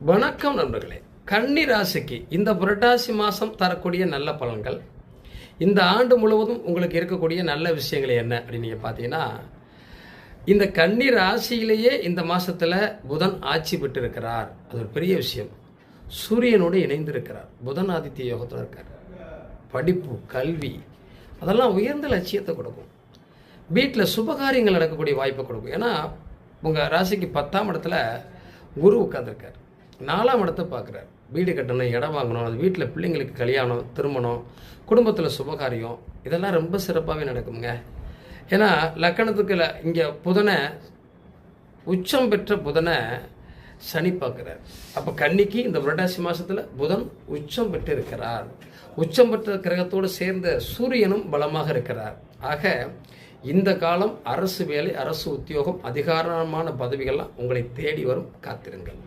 வணக்கம் நண்பர்களே. கன்னி ராசிக்கு இந்த புரட்டாசி மாதம் தரக்கூடிய நல்ல பலன்கள் இந்த ஆண்டு முழுவதும் உங்களுக்கு இருக்கக்கூடிய நல்ல விஷயங்கள் என்ன அப்படின்னு நீங்கள் பார்த்தீங்கன்னா இந்த கன்னி ராசியிலேயே இந்த மாதத்தில் புதன் ஆட்சி பெற்று இருக்கிறார் அது ஒரு பெரிய விஷயம். சூரியனோடு இணைந்திருக்கிறார். புதன் ஆதித்ய யோகத்தில் இருக்கார். படிப்பு கல்வி அதெல்லாம் உயர்ந்த லட்சியத்தை கொடுக்கும். வீட்டில் சுபகாரியங்கள் நடக்கக்கூடிய வாய்ப்பை கொடுக்கும். ஏன்னா உங்கள் ராசிக்கு பத்தாம் இடத்துல குரு உட்காந்துருக்கார் நாலாம் இடத்தை பார்க்குறார். வீடு கட்டணும் இடம் வாங்கணும் அது வீட்டில் பிள்ளைங்களுக்கு கல்யாணம் திருமணம் குடும்பத்தில் சுபகாரியம் இதெல்லாம் ரொம்ப சிறப்பாகவே நடக்குங்க ஏன்னா லக்கணத்துக்கு இங்கே புதனை உச்சம் பெற்ற புதனை சனி பார்க்குறார். அப்போ கன்னிக்கு இந்த புரட்டாசி மாதத்தில் புதன் உச்சம் பெற்று இருக்கிறார் உச்சம் பெற்ற கிரகத்தோடு சேர்ந்த சூரியனும் பலமாக இருக்கிறார். ஆக இந்த காலம் அரசு வேலை அரசு உத்தியோகம் அதிகாரமான பதவிகள்லாம் உங்களை தேடி வரும். காத்திருங்கள்.